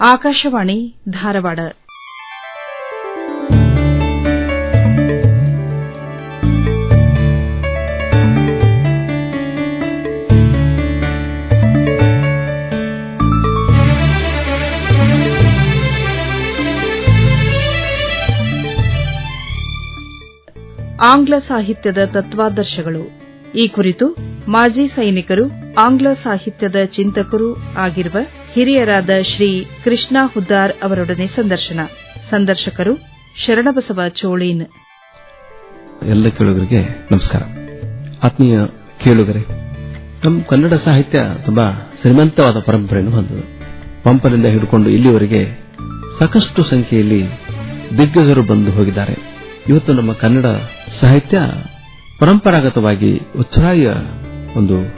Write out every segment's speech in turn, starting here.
ಆಕಾಶವಾಣಿ ಧಾರವಾಡ. ಆಂಗ್ಲ ಸಾಹಿತ್ಯದ ತತ್ವಾದರ್ಶಗಳು. ಈ ಕುರಿತು ಮಾಜಿ ಸೈನಿಕರು ಆಂಗ್ಲ ಸಾಹಿತ್ಯದ ಚಿಂತಕರೂ ಆಗಿರುವ ಹಿರಿಯರಾದ ಶ್ರೀ ಕೃಷ್ಣ ಹುದ್ದಾರ್ ಅವರೊಡನೆ ಸಂದರ್ಶನ. ಸಂದರ್ಶಕರು ಶರಣಬಸವ ಚೋಳೀನ್. ಎಲ್ಲ ಕೇಳುಗರಿಗೆ ನಮಸ್ಕಾರ. ಆತ್ಮೀಯ ಕೇಳುಗರೆ ನಮ್ಮ ಕನ್ನಡ ಸಾಹಿತ್ಯ ತುಂಬಾ ಶ್ರೀಮಂತವಾದ ಪರಂಪರೆಯನ್ನು ಹೊಂದಿದೆ. ಪಂಪನಿಂದ ಹಿಡ್ಕೊಂಡು ಇಲ್ಲಿವರೆಗೆ ಸಾಕಷ್ಟು ಸಂಖ್ಯೆಯಲ್ಲಿ ದಿಗ್ಗಜರು ಬಂದು ಹೋಗಿದ್ದಾರೆ. ಇವತ್ತು ನಮ್ಮ ಕನ್ನಡ ಸಾಹಿತ್ಯ ಪರಂಪರಾಗತವಾಗಿ ಉಚ್ಛ್ರಾಯ ಒಂದು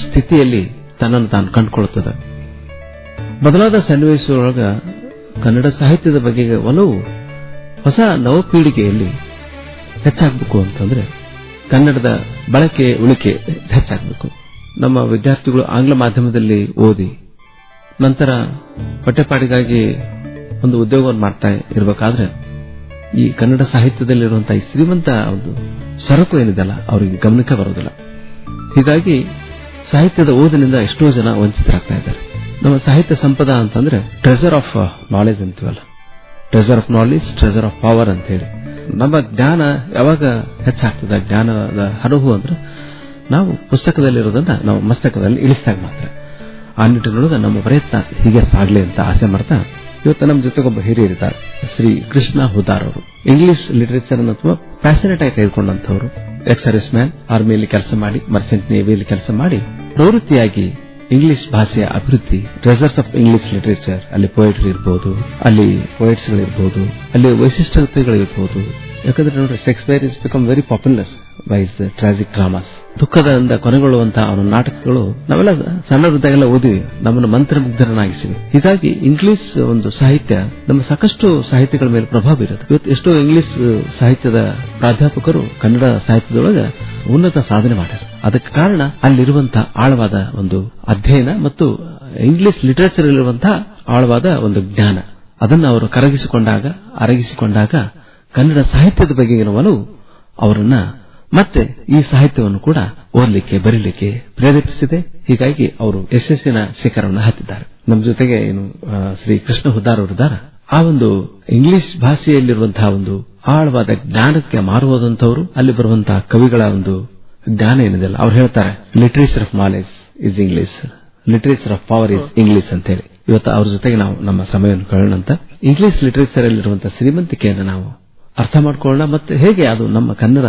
ಸ್ಥಿತಿಯಲ್ಲಿ ತನ್ನನ್ನು ತಾನು ಕಂಡುಕೊಳ್ಳುತ್ತದೆ. ಬದಲಾದ ಸನ್ನಿವೇಶದೊಳಗ ಕನ್ನಡ ಸಾಹಿತ್ಯದ ಬಗ್ಗೆ ಒಲವು ಹೊಸ ನವಪೀಳಿಗೆಯಲ್ಲಿ ಹೆಚ್ಚಾಗಬೇಕು ಅಂತಂದ್ರೆ ಕನ್ನಡದ ಬಳಕೆ, ಉಳಿಕೆ ಹೆಚ್ಚಾಗಬೇಕು. ನಮ್ಮ ವಿದ್ಯಾರ್ಥಿಗಳು ಆಂಗ್ಲ ಮಾಧ್ಯಮದಲ್ಲಿ ಓದಿ ನಂತರ ಹೊಟ್ಟೆಪಾಡಿಗಾಗಿ ಒಂದು ಉದ್ಯೋಗವನ್ನು ಮಾಡ್ತಾ ಇರಬೇಕಾದ್ರೆ ಈ ಕನ್ನಡ ಸಾಹಿತ್ಯದಲ್ಲಿರುವಂತಹ ಈ ಶ್ರೀಮಂತ ಒಂದು ಸರಕು ಏನಿದೆಯಲ್ಲ, ಅವರಿಗೆ ಗಮನಕ್ಕೆ ಬರೋದಿಲ್ಲ. ಹೀಗಾಗಿ ಸಾಹಿತ್ಯದ ಓದಿನಿಂದ ಎಷ್ಟೋ ಜನ ವಂಚಿತರಾಗ್ತಾ ಇದ್ದಾರೆ. ನಮ್ಮ ಸಾಹಿತ್ಯ ಸಂಪದ ಅಂತಂದ್ರೆ ಟ್ರೆಸರ್ ಆಫ್ ನಾಲೆಜ್ ಅಂತೀವಲ್ಲ. Treasure of knowledge treasure of power ಅಂತ ಹೇಳಿ ನಮ್ಮ ಜ್ಞಾನ ಯಾವಾಗ ಹೆಚ್ಚಾಗ್ತದೆ? ಜ್ಞಾನದ ಹರಹು ಅಂದ್ರೆ ನಾವು ಪುಸ್ತಕದಲ್ಲಿರೋದನ್ನ ನಾವು ಮಸ್ತಕದಲ್ಲಿ ಇಳಿಸಿದಾಗ ಮಾತ್ರ. ಆ ನಿಟ್ಟಿನೊಳಗೆ ನಮ್ಮ ಪ್ರಯತ್ನ ಹೀಗೆ ಸಾಗಲಿ ಅಂತ ಆಸೆ ಮಾಡ್ತಾ ಇವತ್ತು ನಮ್ಮ ಜೊತೆಗೊಬ್ಬ ಹಿರಿಯರಿದ್ದಾರೆ ಶ್ರೀ ಕೃಷ್ಣ ಹುದಾರ್ ಅವರು. ಇಂಗ್ಲಿಷ್ ಲಿಟರೇಚರ್ ಅಥವಾ ಪ್ಯಾಷನೇಟ್ ಆಗಿ ತೆಗೆದುಕೊಂಡಂತವರು ಎಕ್ಸರ್ವಿಸ್ ಮ್ಯಾನ್ ಆರ್ಮಿಯಲ್ಲಿ ಕೆಲಸ ಮಾಡಿ ಮರ್ಸೆಂಟ್ ನೇವಿಯಲ್ಲಿ ಕೆಲಸ ಮಾಡಿ, ಪ್ರವೃತ್ತಿಯಾಗಿ ಇಂಗ್ಲಿಷ್ ಭಾಷೆಯ ಅಭಿವೃದ್ಧಿ ಟ್ರೆಸರ್ಸ್ ಆಫ್ ಇಂಗ್ಲಿಷ್ ಲಿಟರೇಚರ್ ಅಲ್ಲಿ ಪೊಯೆಟ್ರಿ ಇರಬಹುದು ಅಲ್ಲಿ ಪೊಯೆಟ್ಸ್ಗಳಿರ್ಬೋದು ಅಲ್ಲಿ ವೈಶಿಷ್ಟ್ಯತೆಗಳಿರ್ಬೋದು. ಯಾಕಂದ್ರೆ ನೋಡ್ರಿ Shakespeare is become very popular by his tragic dramas ದುಃಖದಿಂದ ಕೊನೆಗೊಳ್ಳುವಂತಹ ಅವನ ನಾಟಕಗಳು ನಾವೆಲ್ಲ ಸಣ್ಣವರಿದ್ದಾಗೆಲ್ಲ ಓದಿವಿ, ನಮ್ಮನ್ನು ಮಂತ್ರಮುಗ್ಧರನ್ನಾಗಿಸಿವೆ. ಹೀಗಾಗಿ ಇಂಗ್ಲಿಷ್ ಒಂದು ಸಾಹಿತ್ಯ, ನಮ್ಮ ಸಾಕಷ್ಟು ಸಾಹಿತ್ಯಗಳ ಮೇಲೆ ಪ್ರಭಾವ ಬೀರುತ್ತೆ. ಇವತ್ತು ಎಷ್ಟೋ ಇಂಗ್ಲಿಷ್ ಸಾಹಿತ್ಯದ ಪ್ರಾಧ್ಯಾಪಕರು ಕನ್ನಡ ಸಾಹಿತ್ಯದೊಳಗೆ ಉನ್ನತ ಸಾಧನೆ ಮಾಡ್ಯಾರ ಅದಕ್ಕೆ ಕಾರಣ ಅಲ್ಲಿರುವಂತಹ ಆಳವಾದ ಒಂದು ಅಧ್ಯಯನ ಮತ್ತು ಇಂಗ್ಲಿಷ್ ಲಿಟರೇಚರ್ ಇರುವಂತಹ ಆಳವಾದ ಒಂದು ಜ್ಞಾನ. ಅದನ್ನು ಅವರು ಕರಗಿಸಿಕೊಂಡಾಗ, ಅರಗಿಸಿಕೊಂಡಾಗ ಕನ್ನಡ ಸಾಹಿತ್ಯದ ಬಗೆಗಿನ ಒಲವು ಅವರನ್ನ ಮತ್ತೆ ಈ ಸಾಹಿತ್ಯವನ್ನು ಕೂಡ ಓದಲಿಕ್ಕೆ, ಬರೀಲಿಕ್ಕೆ ಪ್ರೇರೇಪಿಸಿದೆ. ಹೀಗಾಗಿ ಅವರು ಯಶಸ್ಸಿನ ಶಿಖರವನ್ನು ಹತ್ತಿದ್ದಾರೆ ನಮ್ಮ ಜೊತೆಗೆ ಏನು ಶ್ರೀ ಕೃಷ್ಣ ಹುದ್ದಾರ್ ಅವರಿದ್ದಾರೆ ಆ ಒಂದು ಇಂಗ್ಲಿಷ್ ಭಾಷೆಯಲ್ಲಿರುವಂತಹ ಒಂದು ಆಳವಾದ ಜ್ಞಾನಕ್ಕೆ ಮಾರುವುದಂತವರು ಅಲ್ಲಿ ಬರುವಂತಹ ಕವಿಗಳ ಒಂದು ಜ್ಞಾನ ಏನಿದೆಯಲ್ಲ, ಅವ್ರು ಹೇಳ್ತಾರೆ literature of knowledge is English literature of power is English ಅಂತ ಹೇಳಿ. ಇವತ್ತು ಅವ್ರ ಜೊತೆಗೆ ನಾವು ನಮ್ಮ ಸಮಯವನ್ನು ಕಳೆಯೋಣ ಅಂತ. ಇಂಗ್ಲಿಷ್ ಲಿಟರೇಚರ್ ಅಲ್ಲಿರುವಂತಹ ಶ್ರೀಮಂತಿಕೆಯನ್ನು ನಾವು ಅರ್ಥ ಮಾಡಿಕೊಳ್ಳೋಣ, ಮತ್ತೆ ಹೇಗೆ ಅದು ನಮ್ಮ ಕನ್ನಡ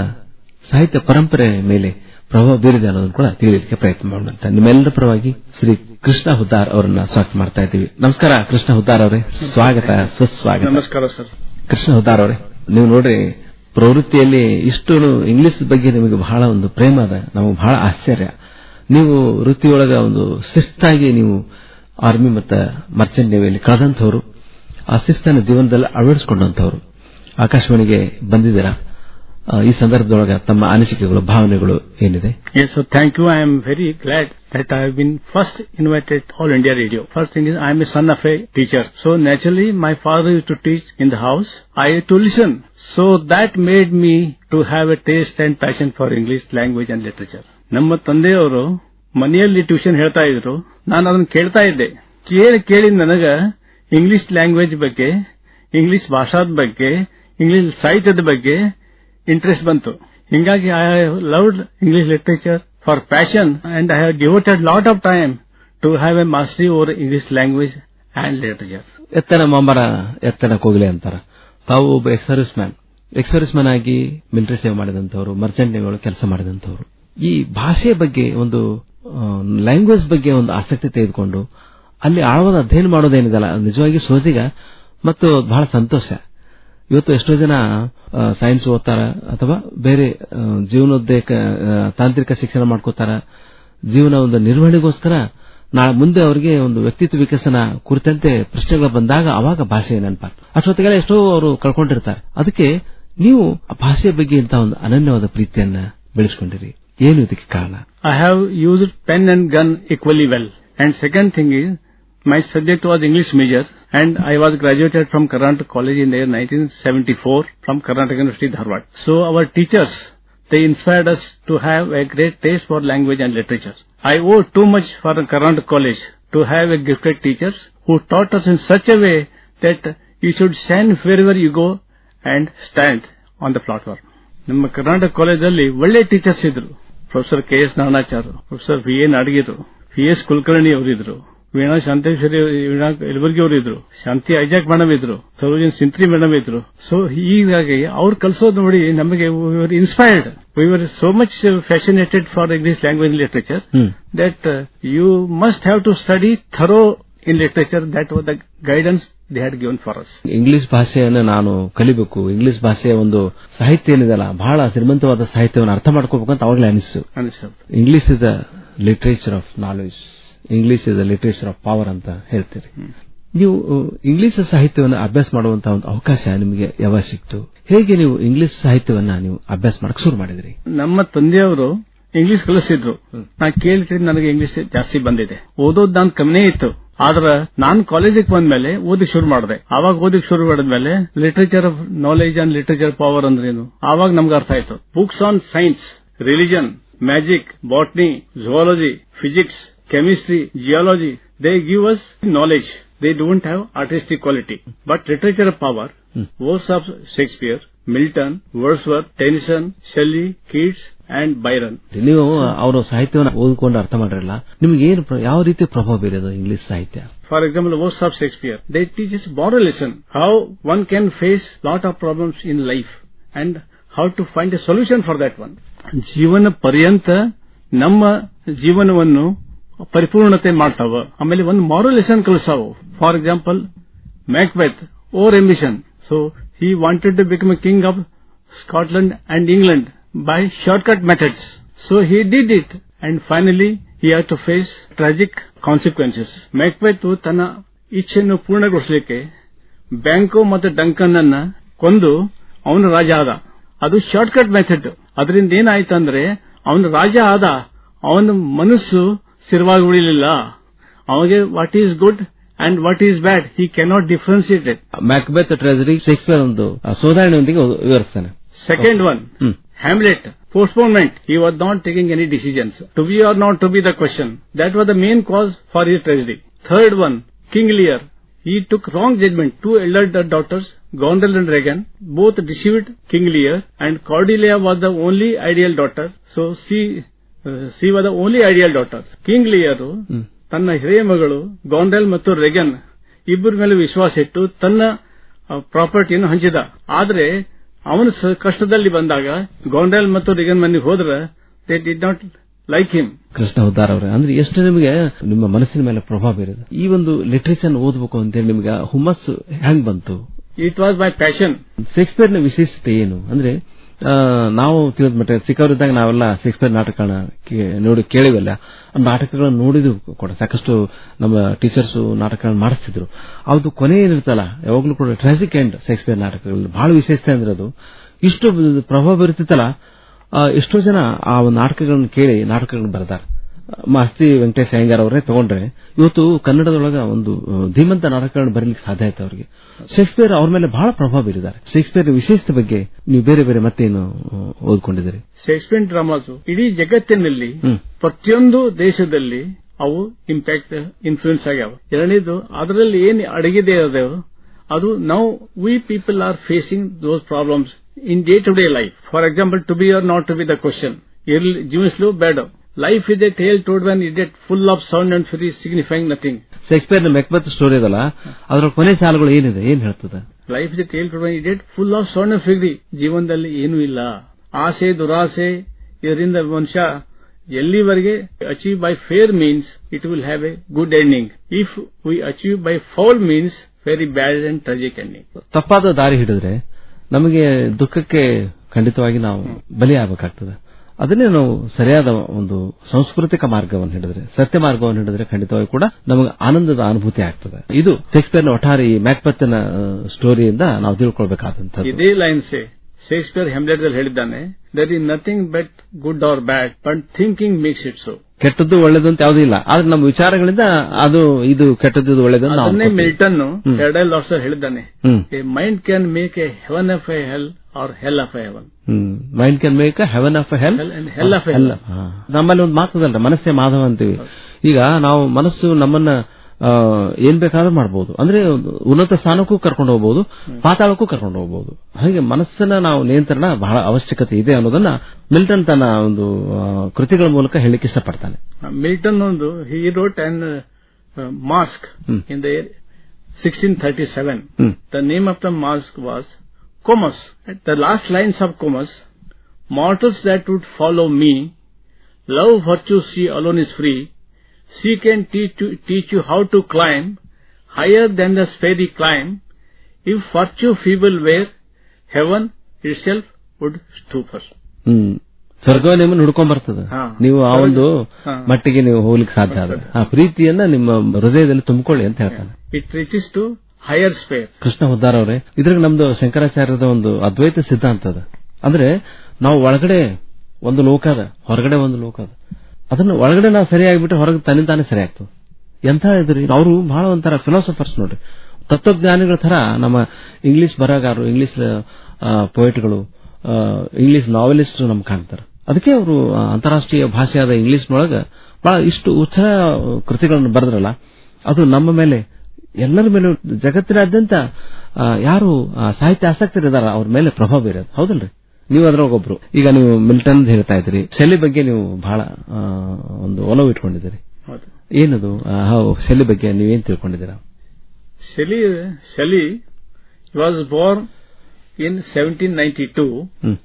ಸಾಹಿತ್ಯ ಪರಂಪರೆ ಮೇಲೆ ಪ್ರಭಾವ ಬೀರಿದೆ ಅನ್ನೋದನ್ನು ಕೂಡ ತಿಳಿಯಲಿಕ್ಕೆ ಪ್ರಯತ್ನ ಮಾಡೋಣ ಅಂತ. ನಿಮ್ಮೆಲ್ಲರ ಪರವಾಗಿ ಶ್ರೀ ಕೃಷ್ಣ ಹುದ್ದಾರ್ ಅವರನ್ನ ಸ್ವಾಗತ ಮಾಡ್ತಾ ಇದ್ದೀವಿ. ನಮಸ್ಕಾರ ಕೃಷ್ಣ ಹುದ್ದಾರ್ ಅವರೇ. ಸ್ವಾಗತ ಸುಸ್ವಾಗತ. ನಮಸ್ಕಾರ ಸರ್. ಕೃಷ್ಣ ಹುದ್ದಾರ್ ಅವರೇ ನೀವು ನೋಡ್ರಿ ಪ್ರವೃತ್ತಿಯಲ್ಲಿ ಇಷ್ಟು ಇಂಗ್ಲಿಷ್ ಬಗ್ಗೆ ನಿಮಗೆ ಬಹಳ ಒಂದು ಪ್ರೇಮ ಅದ ನಮಗೆ ಬಹಳ ಆಶ್ಚರ್ಯ. ನೀವು ವೃತ್ತಿಯೊಳಗ ಒಂದು ಶಿಸ್ತಾಗಿ ನೀವು ಆರ್ಮಿ ಮತ್ತು ಮರ್ಚೆಂಟ್ ನೇವಿಯಲ್ಲಿ ಕಳೆದಂಥವ್ರು ಆ ಶಿಸ್ತನ ಜೀವನದಲ್ಲಿ ಅಳವಡಿಸಿಕೊಂಡಂಥವ್ರು. ಆಕಾಶವಾಣಿಗೆ ಬಂದಿದ್ದೀರಾ? ಈ ಸಂದರ್ಭದೊಳಗೆ ತಮ್ಮ ಅನಿಸಿಕೆಗಳು, ಭಾವನೆಗಳು ಏನಿದೆ? Yes thank you I am very glad that I been first invited All India Radio first thing is I am a son of a teacher so naturally my father use to teach in the house I to listen so that made me to have a taste and passion for English language and literature ನಮ್ಮ ತಂದೆಯವರು ಮನೆಯಲ್ಲಿ tuition ಹೇಳ್ತಾ ಇದ್ರು. ನಾನು ಅದನ್ನು ಕೇಳ್ತಾ ಇದ್ದೆ. ಕೇಳಿ ಕೇಳಿ ನನಗೆ ಇಂಗ್ಲಿಷ್ ಲ್ಯಾಂಗ್ವೇಜ್ ಬಗ್ಗೆ ಇಂಗ್ಲಿಷ್ ಭಾಷಾದ ಬಗ್ಗೆ ಇಂಗ್ಲಿಷ್ ಸಾಹಿತ್ಯದ ಬಗ್ಗೆ ಇಂಟ್ರೆಸ್ಟ್ ಬಂತು. ಹಿಂಗಾಗಿ I loved English literature for passion and I have devoted lot of time to have a mastery over English language and literature ಎತ್ತನ ಮಾಮರ ಎತ್ತನ ಕೋಗಿಲೆ ಅಂತಾರ. ತಾವು ಒಬ್ಬ ex service man ex service man ಆಗಿ ಮಿಲಿಟರಿ ಸೇವೆ ಮಾಡಿದಂತವರು ಮರ್ಚೆಂಟ್ ನೇವಿಗಳು ಕೆಲಸ ಮಾಡಿದಂತವರು ಈ ಭಾಷೆಯ ಬಗ್ಗೆ ಒಂದು ಲ್ಯಾಂಗ್ವೇಜ್ ಬಗ್ಗೆ ಒಂದು ಆಸಕ್ತಿ ತೆಗೆದುಕೊಂಡು ಅಲ್ಲಿ ಆಳವಾದ ಅಧ್ಯಯನ ಮಾಡೋದೇನಿದಲ್ಲ ನಿಜವಾಗಿ ಸೋಜಿಗ ಮತ್ತು ಬಹಳ ಸಂತೋಷ. ಇವತ್ತು ಎಷ್ಟೋ ಜನ ಸೈನ್ಸ್ ಓದ್ತಾರ ಅಥವಾ ಬೇರೆ ಜೀವನೋದ್ದೇಕ ತಾಂತ್ರಿಕ ಶಿಕ್ಷಣ ಮಾಡ್ಕೋತಾರ. ಜೀವನ ಒಂದು ನಿರ್ವಹಣೆಗೋಸ್ಕರ ನಾಳೆ ಮುಂದೆ ಅವರಿಗೆ ಒಂದು ವ್ಯಕ್ತಿತ್ವ ವಿಕಸನ ಕುರಿತಂತೆ ಪ್ರಶ್ನೆಗಳು ಬಂದಾಗ ಅವಾಗ ಭಾಷೆ ನೆನಪಾಗ್ತದೆ. ಅಷ್ಟೊತ್ತಿಗೆಲ್ಲ ಎಷ್ಟೋ ಅವರು ಕಳ್ಕೊಂಡಿರ್ತಾರೆ. ಅದಕ್ಕೆ ನೀವು ಭಾಷೆಯ ಬಗ್ಗೆ ಇಂತಹ ಒಂದು ಅನನ್ಯವಾದ ಪ್ರೀತಿಯನ್ನ ಬೆಳೆಸ್ಕೊಂಡಿರಿ. ಏನು ಇದಕ್ಕೆ ಕಾರಣ? I have used pen and gun equally well and second thing is, My subject was English major and I was graduated from Karnataka College in the year 1974 from Karnataka University, Dharwad. So our teachers, they inspired us to have a great taste for language and literature. I owe too much for Karnataka College to have a gifted teachers who taught us in such a way that you should stand wherever you go and stand on the platform. ನಮ್ಮ ಕರ್ನಾಟಕ ಕಾಲೇಜಲ್ಲಿ ಒಳ್ಳೆ teachers ಇದ್ರು professor K S Narachar professor V N ಅಡಗಿರು V S Kulkarni ಅವರಿದ್ರು ವೀಣಾ ಶಾಂತೇಶ್ವರಿ ವೀಣಾ ಯಲಬುರ್ಗಿ ಇದ್ರು. Shanti Isaac madam ಇದ್ರು. ಸರೋಜನ್ ಸಿಂತ್ರಿ madam ಇದ್ರು. So ಹೀಗಾಗಿ ಅವ್ರು ಕಲಿಸೋದು ನೋಡಿ ನಮಗೆ inspired we were so much passionated for English language literature that that you you must have to study thorough literature literature. That was the guidance they had given for us. English ಭಾಷೆಯನ್ನು ನಾನು ಕಲಿಬೇಕು. English ಭಾಷೆಯ ಒಂದು ಸಾಹಿತ್ಯ ಏನಿದೆಲ್ಲ ಬಹಳ ಶ್ರೀಮಂತವಾದ ಸಾಹಿತ್ಯವನ್ನು ಅರ್ಥ ಮಾಡ್ಕೋಬೇಕು ಅಂತ ಅವಾಗಲೇ ಅನಿಸ್ತು. ಅನಿಸ್ತು. English is the literature of knowledge English is a literature of power ಅಂತ ಹೇಳ್ತೀರಿ. ನೀವು ಇಂಗ್ಲಿಷ್ ಸಾಹಿತ್ಯವನ್ನು ಅಭ್ಯಾಸ ಮಾಡುವಂತಹ ಒಂದು ಅವಕಾಶ ನಿಮಗೆ ಯಾವಾಗ ಸಿಕ್ತು? ಹೇಗೆ ನೀವು ಇಂಗ್ಲಿಷ್ ಸಾಹಿತ್ಯವನ್ನ ನೀವು ಅಭ್ಯಾಸ ಮಾಡಕ್ ಶುರು ಮಾಡಿದ್ರಿ? ನಮ್ಮ ತಂದೆಯವರು ಇಂಗ್ಲಿಷ್ ಕಲಿಸಿದ್ರು. ನಾ ಕೇಳಿ ನನಗೆ ಇಂಗ್ಲಿಷ್ ಜಾಸ್ತಿ ಬಂದಿದೆ. ಓದೋದು ನಾನು ಕಮ್ಮಿನೇ ಇತ್ತು. ಆದ್ರೆ ನಾನು ಕಾಲೇಜಿಗೆ ಬಂದ್ಮೇಲೆ ಓದಿಕ್ ಶುರು ಮಾಡಿದೆ. ಅವಾಗ ಓದಿಕ್ ಶುರು ಮಾಡಿದ್ಮೇಲೆ literature of knowledge and literature power ಅಂದ್ರೇನು ಆವಾಗ ನಮ್ಗೆ ಅರ್ಥ ಆಯ್ತು. Books on science religion magic botany zoology physics chemistry geology they give us knowledge they don't have artistic quality but literature power, power verse of Shakespeare Milton Wordsworth Tennyson Shelley Keats and Byron ನೀವು ಅವರ ಸಾಹಿತ್ಯವನ್ನು ಓದ್ಕೊಂಡು ಅರ್ಥ ಮಾಡಿರಲ್ಲ ನಿಮ್ಗೆ ಏನು ಯಾವ ರೀತಿ ಪ್ರಭಾವ ಬೀರೋದು ಇಂಗ್ಲಿಷ್ ಸಾಹಿತ್ಯ? For example works of Shakespeare they teach us moral lesson how one can face lot of problems in life and how to find a solution for that one ಜೀವನ ಪರ್ಯಂತ ನಮ್ಮ ಜೀವನವನ್ನು ಪರಿಪೂರ್ಣತೆ ಮಾಡ್ತಾವ. ಆಮೇಲೆ ಒಂದು moral lesson ಕಲಿಸಾವು for example Macbeth or ambition so he wanted to a king of Scotland and England by shortcut methods. So, he did it. And finally, he had face tragic consequences Macbeth ತನ್ನ ಇಚ್ಛೆಯನ್ನು ಪೂರ್ಣಗೊಳಿಸಲಿಕ್ಕೆ ಬ್ಯಾಂಕೋ ಮತ್ತು Duncan ಅನ್ನ ಕೊಂದು ಅವನು ರಾಜ ಆದ. ಅದು shortcut method ಅದರಿಂದ ಏನಾಯ್ತಂದ್ರೆ, ಅವನು ರಾಜ ಆದ ಅವನ ಮನಸ್ಸು ಸ್ಥಿರವಾಗಿ ಉಳಿಲಿಲ್ಲ Avage what is good and what is bad he cannot differentiate macbeth Macbeth tragedy Shakespeare ಒಂದು ಆ, ಸೋದಾಹರಣೆಯೊಂದಿಗೆ ವಿವರಿಸ್ತಾನೆ Second one, Hamlet, postponement. He was not taking any decisions. To be or not to be the question. That was the main cause for his tragedy. Third one, King Lear. He took wrong judgment. Two elder daughters, Gondel and Regan, both deceived King Lear and Cordelia was the only ideal daughter. So she, uh, only ideal daughters king Lear ತನ್ನ ಹಿರಿಯ ಮಗಳು ಗಾಂಡೆಲ್ ಮತ್ತು ರೆಗನ್ ಇಬ್ಬರ ಮೇಲೆ ವಿಶ್ವಾಸ ಇಟ್ಟು ತನ್ನ ಪ್ರಾಪರ್ಟಿಯನ್ನು ಹಂಚಿದ. ಆದರೆ ಅವನು ಸ- ಕಷ್ಟದಲ್ಲಿ ಬಂದಾಗ ಗಾಂಡೆಲ್ ಮತ್ತು ರೆಗನ್ ಮನೆಗೆ ಹೋದ್ರೆ they did not like him Krishna ಉದ್ದಾರ್ ಅವರೇ ಅಂದ್ರೆ ಎಷ್ಟು ನಿಮಗೆ ನಿಮ್ಮ ಮನಸ್ಸಿನ ಮೇಲೆ ಪ್ರಭಾವ ಬೀರಿದೆ? ಈ ಒಂದು ಲಿಟ್ರೇಚರ್ ಓದಬೇಕು ಅಂತೇಳಿ ನಿಮಗೆ ಹುಮ್ಮಸ್ಸು ಹೆಂಗ್ ಬಂತು? ಇಟ್ ವಾಸ್ ಮೈ ಪ್ಯಾಷನ್ ಶೇಕ್ಸ್ಪಿಯರ್ನ ವಿಶೇಷತೆ ಏನು? ಅಂದ್ರೆ ನಾವು ತಿಳಿದ ಮಟ್ಟ ಸಿಕ್ಕವರಿದ್ದಾಗ ನಾವೆಲ್ಲ ಶೇಕ್ಸ್ಪಿಯರ್ ನಾಟಕಗಳನ್ನ ನೋಡಿ ಕೇಳಿವಲ್ಲ. ನಾಟಕಗಳನ್ನ ನೋಡಿದ್ವು ಕೂಡ ಸಾಕಷ್ಟು ನಮ್ಮ ಟೀಚರ್ಸ್ ನಾಟಕಗಳನ್ನು ಮಾಡಿಸ್ತಿದ್ರು. ಅದು ಕೊನೆ ಏನಿರ್ತಲ್ಲ ಯಾವಾಗಲೂ ಕೂಡ ಟ್ರಾಜಿಕ್ ಎಂಡ್ ಶೇಕ್ಸ್ಪಿಯರ್ ನಾಟಕಗಳಲ್ಲಿ. ಬಹಳ ವಿಶೇಷತೆ ಅಂದ್ರೆ ಅದು. ಇಷ್ಟು ಪ್ರಭಾವ ಬೀರುತ್ತಿತ್ತಲ್ಲ ಆ, ಎಷ್ಟೋ ಜನ ಆ ನಾಟಕಗಳನ್ನು ಕೇಳಿ ನಾಟಕಗಳನ್ನು ಬರೆದಾರೆ. ಮಾಸ್ತಿ ವೆಂಕಟೇಶ್ ಅಯ್ಯಂಗಾರ್ ಅವರೇ ತಗೊಂಡ್ರೆ ಇವತ್ತು ಕನ್ನಡದೊಳಗ ಒಂದು ಧೀಮಂತ ನಾಟಕಗಳನ್ನು ಬರಲಿಕ್ಕೆ ಸಾಧ್ಯ ಆಯ್ತು ಅವರಿಗೆ. ಶೇಕ್ಸ್ಪಿಯರ್ ಅವ್ರ ಮೇಲೆ ಬಹಳ ಪ್ರಭಾವ ಬೀರಿದ್ದಾರೆ. ಶೇಕ್ಸ್ಪಿಯರ್ ವಿಶೇಷತೆ ಬಗ್ಗೆ ನೀವು ಬೇರೆ ಬೇರೆ ಮತ್ತೇನು ಓದ್ಕೊಂಡಿದ್ದೀರಿ? ಶೇಕ್ಸ್ಪಿಯರ್ ಡ್ರಾಮಾಸು ಇಡೀ ಜಗತ್ತಿನಲ್ಲಿ ಪ್ರತಿಯೊಂದು ದೇಶದಲ್ಲಿ ಅವು ಇಂಪ್ಯಾಕ್ಟ್ ಇನ್ಫ್ಲೂಯೆನ್ಸ್ ಆಗ್ಯಾವ. ಎರಡನೇದು ಅದರಲ್ಲಿ ಏನ್ ಅಡಗಿದೆ ಅದೇ ಅದು now we people are facing those problems in day to day life for example to be or not to be the question ಜೀವಿಸಲು ಬೇಡ. Life is a tale toad van it full of sound and free signifying nothing ಶೇಕ್ಸ್ಪಿಯರ್ನ Macbeth story ಅದಲ್ಲ ಅದರ ಕೊನೆ ಸಾಲುಗಳು ಏನಿದೆ ಏನ್ ಹೇಳ್ತದೆ? Life is a tale toad when it full of sound and fury ಜೀವನದಲ್ಲಿ ಏನೂ ಇಲ್ಲ. ಆಸೆ ದುರಾಸೆ ಇದರಿಂದ ಮನುಷ್ಯ ಎಲ್ಲಿವರೆಗೆ achieve by fair means it will have a good ending if we achieve by foul means very bad and tragic ending ತಪ್ಪಾದ ದಾರಿ ಹಿಡಿದ್ರೆ ನಮಗೆ ದುಃಖಕ್ಕೆ ಖಂಡಿತವಾಗಿ ನಾವು ಬಲಿಯಾಗಬೇಕಾಗ್ತದೆ. ಅದನ್ನೇ ನಾವು ಸರಿಯಾದ ಒಂದು ಸಾಂಸ್ಕೃತಿಕ ಮಾರ್ಗವನ್ನು ಹಿಡಿದ್ರೆ, ಸತ್ಯ ಮಾರ್ಗವನ್ನು ಹಿಡಿದ್ರೆ ಖಂಡಿತವಾಗಿ ಕೂಡ ನಮಗೆ ಆನಂದದ ಅನುಭೂತಿ ಆಗ್ತದೆ. ಇದು ಶೇಕ್ಸ್ಪಿಯರ್ನ ಒಟ್ಟಾರೆ ಈ ಸ್ಟೋರಿಯಿಂದ ನಾವು ತಿಳ್ಕೊಳ್ಬೇಕಾದಂತ ಇದೇ ಲೈನ್ಸ್ ಶೇಕ್ಸ್ಪಿಯರ್ ಹೆಮ್ಲೆಟ್ ಅಲ್ಲಿ ಹೇಳಿದ್ದಾನೆ there is nothing but good or bad but thinking makes it so. ಕೆಟ್ಟದ್ದು ಒಳ್ಳೇದು ಅಂತ ಯಾವುದೂ ಇಲ್ಲ. ಆದ್ರೆ ನಮ್ಮ ವಿಚಾರಗಳಿಂದ ಅದು ಇದು ಕೆಟ್ಟದ್ದು ಒಳ್ಳೇದು ಅದನ್ನೇ ಮಿಲ್ಟನ್ ಎರಡೇ ಎರಡಲ್ ಲಾಸರ್ ಹೇಳಿದ್ದಾನೆ. A mind can make a heaven of a hell or hell of a heaven mind can make heaven of hell hell of a hell. ನಮ್ಮಲ್ಲಿ ಒಂದು ಮಾತದಲ್ಲ ಮನಸ್ಸೇ ಮಾಧವ ಅಂತೀವಿ. ಈಗ ನಾವು ಮನಸ್ಸು ನಮ್ಮನ್ನ ಏನ್ ಬೇಕಾದ್ರೂ ಮಾಡಬಹುದು ಅಂದ್ರೆ ಉನ್ನತ ಸ್ಥಾನಕ್ಕೂ ಕರ್ಕೊಂಡು ಹೋಗಬಹುದು ಪಾತಾಳಕ್ಕೂ ಕರ್ಕೊಂಡು ಹೋಗಬಹುದು ಹಾಗೆ ಮನಸ್ಸನ್ನ ನಾವು ನಿಯಂತ್ರಣ ಬಹಳ ಅವಶ್ಯಕತೆ ಇದೆ ಅನ್ನೋದನ್ನ ಮಿಲ್ಟನ್ ತನ್ನ ಒಂದು ಕೃತಿಗಳ ಮೂಲಕ ಹೇಳಿಕ್ಕೆ ಇಷ್ಟಪಡ್ತಾನೆ. ಮಿಲ್ಟನ್ ಒಂದು he wrote and masque in the sixteen thirty seven the name of the masque was Comus the last lines of Comus mortals that would follow me love love virtue alone is free she can teach you, teach you how to climb higher than the fairy climb, if virtue feeble were, heaven itself would stoop her. Hmm. ಸ್ವರ್ಗ ನಿಮ್ಮನ್ನು ಹುಡ್ಕೊಂಡ್ ಬರ್ತದೆ. ನೀವು ಆ ಒಂದು. ಮಟ್ಟಿಗೆ ನೀವು ಹೋಗ್ಲಿಕ್ಕೆ ಸಾಧ್ಯ ಆದ ಆ ಪ್ರೀತಿಯನ್ನ ನಿಮ್ಮ ಹೃದಯದಲ್ಲಿ ತುಂಬಿಕೊಳ್ಳಿ ಅಂತ ಹೇಳ್ತಾನೆ it reaches to higher space Krishna Huddar ಅವರೇ ಇದ್ರಾಗ ನಮ್ದು ಶಂಕರಾಚಾರ್ಯದ ಒಂದು ಅದ್ವೈತ ಸಿದ್ಧಾಂತ ಅದ ಅಂದ್ರೆ ನಾವು ಒಳಗಡೆ ಒಂದು ಲೋಕ ಅದ ಹೊರಗಡೆ ಒಂದು ಲೋಕ ಅದ ಅದನ್ನ ಒಳಗಡೆ ನಾವು ಸರಿಯಾಗಿಬಿಟ್ರೆ ಹೊರಗೆ ತನ್ನಿಂದಾನೆ ಸರಿ ಆಗ್ತದೆ ಎಂಥ ಇದ್ರಿ? ಅವರು ಬಹಳ ಒಂಥರ ಫಿಲಾಸಫರ್ಸ್ ನೋಡ್ರಿ. ತತ್ವಜ್ಞಾನಿಗಳ ತರ ನಮ್ಮ ಇಂಗ್ಲಿಷ್ ಬರಹಗಾರರು ಇಂಗ್ಲಿಷ್ ಪೊಯಿಟ್ಗಳು ಇಂಗ್ಲಿಷ್ ನಾವೆಲಿಸ್ಟ್ ನಮ್ಗೆ ಕಾಣ್ತಾರೆ. ಅದಕ್ಕೆ ಅವರು ಅಂತಾರಾಷ್ಟ್ರೀಯ ಭಾಷೆಯಾದ ಇಂಗ್ಲಿಷ್ನೊಳಗೆ ಬಹಳ ಇಷ್ಟು ಉಚ್ಚ ಕೃತಿಗಳನ್ನು ಬರೆದ್ರಲ್ಲ, ಅದು ನಮ್ಮ ಮೇಲೆ, ಎಲ್ಲರ ಮೇಲೆ ಜಗತ್ತಿನಾದ್ಯಂತ ಯಾರು ಸಾಹಿತ್ಯ ಆಸಕ್ತರಿದಾರ ಅವ್ರ ಮೇಲೆ ಪ್ರಭಾವ ಬೀರೋದು. ಹೌದಲ್ರಿ? ನೀವು ಒಬ್ರು. ಈಗ ನೀವು ಮಿಲ್ಟನ್ ಹೇಳ್ತಾ ಇದ್ರಿ. ಶೆಲೆ ಬಗ್ಗೆ ನೀವು ಬಹಳ ಒಂದು ಒಲವು ಇಟ್ಕೊಂಡಿದ್ದೀರಿ. ಏನದು? ಶೈಲಿ ಬಗ್ಗೆ ನೀವೇನ್ ತಿಳ್ಕೊಂಡಿದ್ದೀರಾ? Shelley, Shelley was born in 1792 hmm.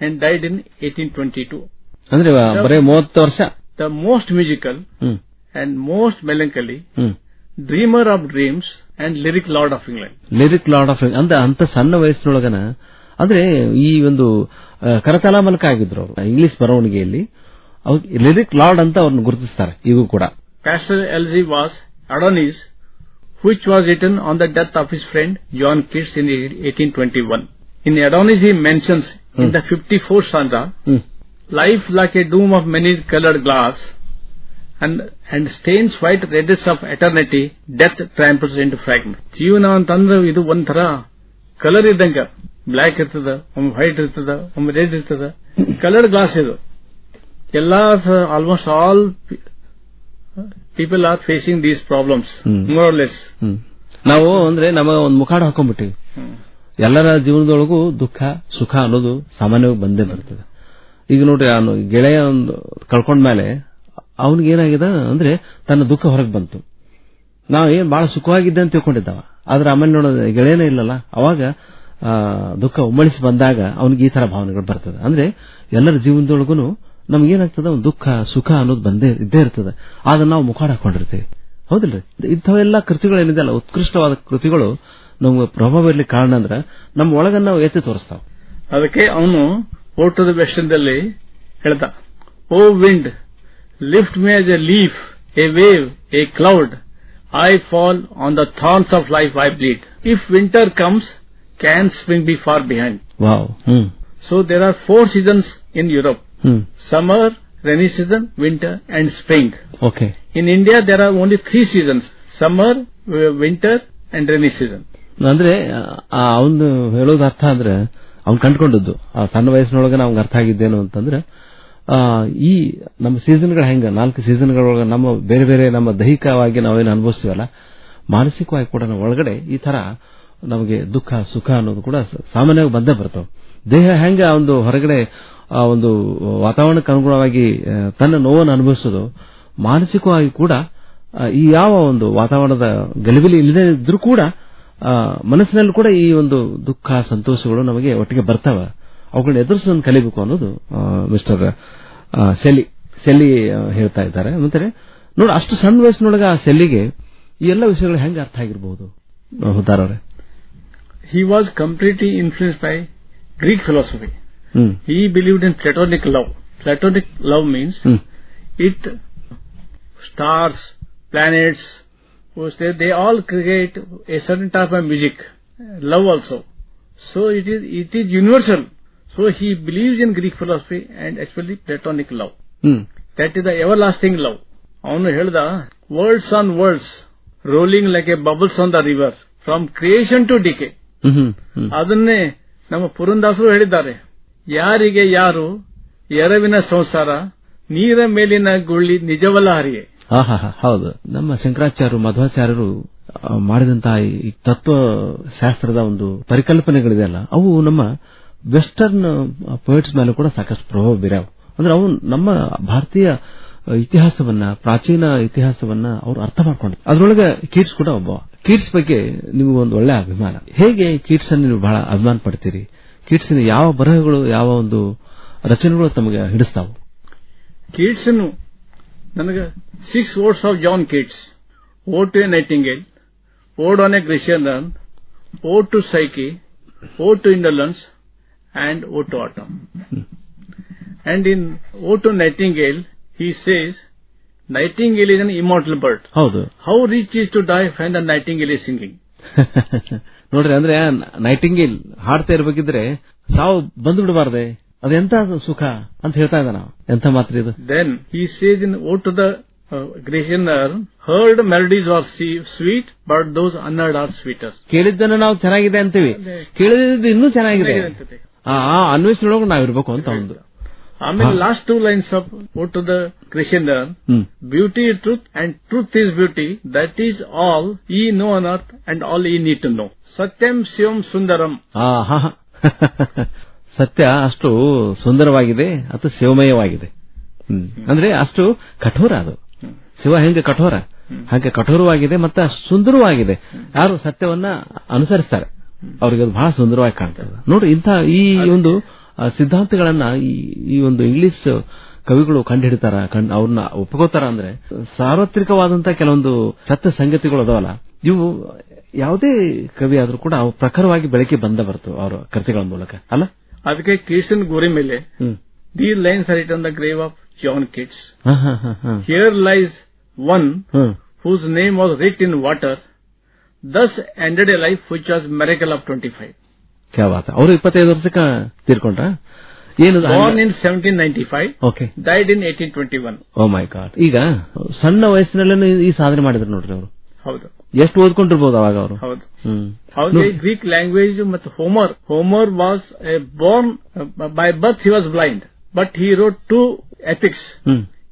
and died in 1822. ಅಂದ್ರೆ ಆ, ಬರೀ ಮೂವತ್ತು ವರ್ಷ? The most musical and most melancholy dreamer of dreams and lyric lord of England. Lyric lord of ಅಂದ್ರೆ ಅಂತ ಸಣ್ಣ ವಯಸ್ಸಿನೊಳಗನ ಆದರೆ ಈ ಒಂದು ಕರತಲಾ ಮಲಕ ಆಗಿದ್ರು ಅವರು ಇಂಗ್ಲಿಷ್ ಬರವಣಿಗೆಯಲ್ಲಿ. ಲಿರಿಕ್ ಲಾರ್ಡ್ ಅಂತ ಅವ್ರನ್ನ ಗುರುತಿಸ್ತಾರೆ ಈಗ ಕೂಡ. Pastoral elegy was Adonais which was written on the death of his friend John Keats in eighteen twenty one in Adonais he mentions in the fifty four stanza life like a dome of many coloured glass and and stains white radiance of eternity death tramples into fragment ಜೀವನ ಅಂತಂದ್ರೆ ಇದು ಒಂಥರ colour ಇದ್ದಂಗೆ black ಇರ್ತದ ಒಮ್ಮೆ white ಇರ್ತದ ಒಮ್ಮೆ red ಇರ್ತದ. ಕಲರ್ಡ್ ಗ್ಲಾಸ್ ಇದು. ಎಲ್ಲಾ almost all people are facing these problems more less more less ನಾವು ಅಂದ್ರೆ ನಮ್ಮ ಒಂದು ಮುಖಾಡ ಹಾಕೊಂಡ್ಬಿಟ್ಟಿವಿ ಎಲ್ಲರ ಜೀವನದೊಳಗೂ ದುಃಖ ಸುಖ ಅನ್ನೋದು ಸಾಮಾನ್ಯವಾಗಿ ಬಂದೇ ಬರ್ತದೆ. ಈಗ ನೋಡ್ರಿ ಅವನು ಗೆಳೆಯ ಒಂದು ಕಳ್ಕೊಂಡ್ಮೇಲೆ ಅವನಿಗೆ ಏನಾಗಿದೆ ಅಂದ್ರೆ ತನ್ನ ದುಃಖ ಹೊರಗೆ ಬಂತು. ನಾವು ಏನ್ ಬಹಳ ಸುಖವಾಗಿದ್ದೆ ಅಂತ ತಿಳ್ಕೊಂಡಿದ್ದಾವ. ಆದ್ರೆ ಆಮೇಲೆ ನೋಡೋದು ಗೆಳೆಯನೇ ಇಲ್ಲಲ್ಲ. ಅವಾಗ ದುಃಖ ಉಮ್ಮಳಿಸಿ ಬಂದಾಗ ಅವನಿಗೆ ಈ ತರ ಭಾವನೆಗಳು ಬರ್ತದೆ. ಅಂದ್ರೆ ಎಲ್ಲರ ಜೀವನದೊಳಗೂ ನಮ್ಗೇನಾಗ್ತದೆ? ಒಂದು ದುಃಖ, ಸುಖ ಅನ್ನೋದು ಬಂದೇ, ಇದ್ದೇ ಇರ್ತದೆ. ಅದನ್ನ ನಾವು ಮುಖಾಡ ಹಾಕೊಂಡಿರ್ತೀವಿ. ಹೌದಿಲ್ರಿ? ಇಂಥವೆಲ್ಲ ಕೃತಿಗಳು ಏನಿದೆಯಲ್ಲ ಉತ್ಕೃಷ್ಟವಾದ ಕೃತಿಗಳು ನಮ್ಗೆ ಪ್ರಭಾವ ಇರ್ಲಿಕ್ಕೆ ಕಾರಣ ಅಂದ್ರೆ ನಮ್ಮ ಒಳಗನ್ನ ನಾವು ಎತ್ತಿ ತೋರಿಸ್ತಾವ. ಅದಕ್ಕೆ ಅವನು ಓಟ್ ಟು ದ ದಲ್ಲಿ ಹೇಳ್ದ. O wind, lift me a leaf, a wave, a cloud, I fall on the thorns of life I bleed. If winter comes can spring be far behind. Wow. Hmm. So there are four seasons in Europe. Hmm. summer, rainy season, winter and spring. Okay. In India there are only three seasons, summer, winter and rainy season. ಅಂದ್ರೆ ಅವನು ಹೇಳೋದು ಅರ್ಥ ಅಂದ್ರೆ ಅವ್ನು ಕಂಡ್ಕೊಂಡದ್ದು ಆ ಸಣ್ಣ ವಯಸ್ಸಿನೊಳಗೆ ನಮ್ಗೆ ಅರ್ಥ ಆಗಿದ್ದೇನು ಅಂತಂದ್ರೆ ಈ ನಮ್ಮ ಸೀಸನ್ಗಳು ಹೆಂಗ ನಾಲ್ಕು ಸೀಸನ್ಗಳೊಳಗೆ ನಮ್ಮ ಬೇರೆ ಬೇರೆ ನಮ್ಮ ದೈಹಿಕವಾಗಿ ನಾವೇನು ಅನುಭವಿಸ್ತೀವಲ್ಲ ಮಾನಸಿಕವಾಗಿ ಕೂಡ ನಾವು ಒಳಗಡೆ ಈ ತರ ನಮಗೆ ದುಃಖ, ಸುಖ ಅನ್ನೋದು ಕೂಡ ಸಾಮಾನ್ಯವಾಗಿ ಬಂದೇ ಬರ್ತವೆ ದೇಹ ಹೆಂಗೆ ಒಂದು ಹೊರಗಡೆ ಆ ಒಂದು ವಾತಾವರಣಕ್ಕೆ ಅನುಗುಣವಾಗಿ ತನ್ನ ನೋವನ್ನು ಅನುಭವಿಸೋದು, ಮಾನಸಿಕವಾಗಿ ಕೂಡ ಈ ಯಾವ ಒಂದು ವಾತಾವರಣದ ಗಲಿಬಿಲಿ ಇಲ್ಲದೆ ಇದ್ರೂ ಕೂಡ ಮನಸ್ಸಿನಲ್ಲೂ ಕೂಡ ಈ ಒಂದು ದುಃಖ, ಸಂತೋಷಗಳು ನಮಗೆ ಒಟ್ಟಿಗೆ ಬರ್ತವೆ. ಅವುಗಳನ್ನ ಎದುರಿಸೋದನ್ನು ಕಲಿಬೇಕು ಅನ್ನೋದು ಮಿಸ್ಟರ್ ಸೆಲಿ ಶೆಲ್ಲಿ ಹೇಳ್ತಾ ಇದ್ದಾರೆ. ಮತ್ತೆ ನೋಡಿ, ಅಷ್ಟು ಸಣ್ಣ ವಯಸ್ಸಿನೊಳಗೆ ಆ ಸೆಲ್ಲಿಗೆ ಈ ಎಲ್ಲ ವಿಷಯಗಳು ಹೆಂಗೆ ಅರ್ಥ ಆಗಿರಬಹುದು ಹುದ್ದಾರವ್ರೆ He was completely influenced by Greek philosophy. Hmm He believed in Platonic love. Platonic love means hmm it, stars, planets, who say they all create a certain type of music, love also. So it is, it is universal. So he believes in Greek philosophy and especially Platonic love. Hmm That is the everlasting love. ಅವನು ಹೇಳ್ದ words on words rolling like a bubbles on the river from creation to decay hmm hmm hmm ಅದನ್ನೇ ನಮ್ಮ ಪುರಂದಾಸರು ಹೇಳಿದ್ದಾರೆ. ಯಾರಿಗೆ ಯಾರು ಎರವಿನ ಸಂಸಾರ ನೀರ ಮೇಲಿನ ಗುಳ್ಳಿ ನಿಜವಲ್ಲ ಹರಿಯೇ ಹೌದು. ನಮ್ಮ ಶಂಕರಾಚಾರ್ಯರು ಮಧ್ವಾಚಾರ್ಯರು ಮಾಡಿದಂತಹ ಈ ತತ್ವ ಶಾಸ್ತ್ರದ ಒಂದು ಪರಿಕಲ್ಪನೆಗಳಿದೆಯಲ್ಲ ಅವು ನಮ್ಮ ವೆಸ್ಟರ್ನ್ ಪೊಯಿಟ್ಸ್ ಮೇಲೆ ಕೂಡ ಸಾಕಷ್ಟು ಪ್ರಭಾವ ಬೀರವು ಅಂದ್ರೆ ಅವು ನಮ್ಮ ಭಾರತೀಯ ಇತಿಹಾಸವನ್ನ ಪ್ರಾಚೀನ ಇತಿಹಾಸವನ್ನ ಅವರು ಅರ್ಥ ಮಾಡ್ಕೊಂಡು ಅದರೊಳಗೆ ಕೀಟ್ಸ್ ಕೂಡ ಒಬ್ಬ ಕೀಟ್ಸ್ ಬಗ್ಗೆ ನಿಮಗೆ ಒಂದು ಒಳ್ಳೆ ಅಭಿಮಾನ. ಹೇಗೆ ಕಿಡ್ಸ್ ಅನ್ನು ನೀವು ಬಹಳ ಅಭಿಮಾನ ಪಡ್ತೀರಿ? ಕೀಟ್ಸಿನ ಯಾವ ಬರಹಗಳು ಯಾವ ಒಂದು ರಚನೆಗಳು ತಮಗೆ ಹಿಡಿಸ್ತಾವು? ಕಿಡ್ಸ್ ನನಗೆ six words of John Keats ode to a nightingale ode on a Grecian urn ode to Psyche ode to indolence and O to autumn. In ode to to nightingale, he says, nightingale is an immortal bird ಹೌದು. How rich is to die find a nightingale singing ನೋಡ್ರಿ ಅಂದ್ರೆ ನೈಟಿಂಗ್ ಇಲ್ ಹಾಡ್ತಾ ಇರಬೇಕಿದ್ರೆ ಸಾವು ಬಂದು ಬಿಡಬಾರ್ದೆ. ಅದೆಂತ ಸುಖ ಅಂತ ಹೇಳ್ತಾ ಇದ್ದ ನಾವು ಎಂತ ಮಾತ್ರ ಇದು? Then he says in ode to the Grecian heard melodies are C sweet but those unheard are sweet ಕೇಳಿದ್ದನ್ನ ನಾವು ಚೆನ್ನಾಗಿದೆ ಅಂತೀವಿ. ಕೇಳಿದ್ದು ಇನ್ನೂ ಚೆನ್ನಾಗಿದೆ. ಆ ಅನ್ವೇಷಣೆ ನಾವಿರ್ಬೇಕು ಅಂತ ಒಂದು. ಆಮೇಲೆ last two lines of to the Grecian beauty beauty and truth and beauty is beauty, all is know ye know on earth and all ye need to know. Satyam Shivam Sundaram. ಆ ಹಾ ಹಾ. ಸತ್ಯ ಅಷ್ಟು ಸುಂದರವಾಗಿದೆ ಅಥವಾ ಶಿವಮಯವಾಗಿದೆ. ಅಂದ್ರೆ ಅಷ್ಟು ಕಠೋರ ಅದು ಶಿವ ಹೆಂಗೆ ಕಠೋರ ಹಾಗೆ ಕಠೋರವಾಗಿದೆ ಮತ್ತೆ ಸುಂದರವಾಗಿದೆ ಯಾರು ಸತ್ಯವನ್ನ ಅನುಸರಿಸ್ತಾರೆ ಅವ್ರಿಗೆ ಅದು ಬಹಳ ಸುಂದರವಾಗಿ ಕಾಣ್ತದೆ ನೋಡಿ ಇಂಥ ಈ ಒಂದು ಸಿದ್ಧಾಂತಗಳನ್ನ ಈ- ಒಂದು ಇಂಗ್ಲಿಷ್ ಕವಿಗಳು ಕಂಡುಹಿಡಿತಾರ ಕಂಡು ಅವ್ರನ್ನ ಒಪ್ಕೋತಾರ ಅಂದ್ರೆ ಸಾರ್ವತ್ರಿಕವಾದಂತಹ ಕೆಲವೊಂದು ಸತ್ಯ ಸಂಗತಿಗಳು ಅದಾವಲ್ಲ ಇವು ಯಾವುದೇ ಕವಿ ಆದರೂ ಕೂಡ ಅವು ಪ್ರಖರವಾಗಿ ಬೆಳಕಿಗೆ ಬಂದ ಬರ್ತವೆ ಅವರ ಕೃತಿಗಳ ಮೂಲಕ ಅಲ್ಲ? ಅದಕ್ಕೆ ಕೀರ್ತನ್ ಗೋರಿ ಮೇಲೆ these lines are written the grave of John Keats. Here lies one whose name was writ in water thus ended a life which was miracle of twenty a life which was miracle of 25. ಕ್ಯಾ ಬಾತ ಅವರು ಇಪ್ಪತ್ತೈದು ವರ್ಷಕ್ಕೆ ತೀರ್ಕೊಂಡ್ರ? ಏನು Born in 1795, okay died in 1821. Oh my god ಈಗ ಸಣ್ಣ ವಯಸ್ಸಿನಲ್ಲೇ ಈ ಸಾಧನೆ ಮಾಡಿದ್ರು ನೋಡ್ರಿ ಅವರು. ಹೌದು. ಎಷ್ಟು ಓದ್ಕೊಂಡಿರ್ಬೋದು ಅವಾಗ ಅವರು? ಹೌದು. ಹೌದು ಗ್ರೀಕ್ ಲ್ಯಾಂಗ್ವೇಜ್ ಮತ್ತು Homer Homer was a born by birth he was blind but he wrote two epics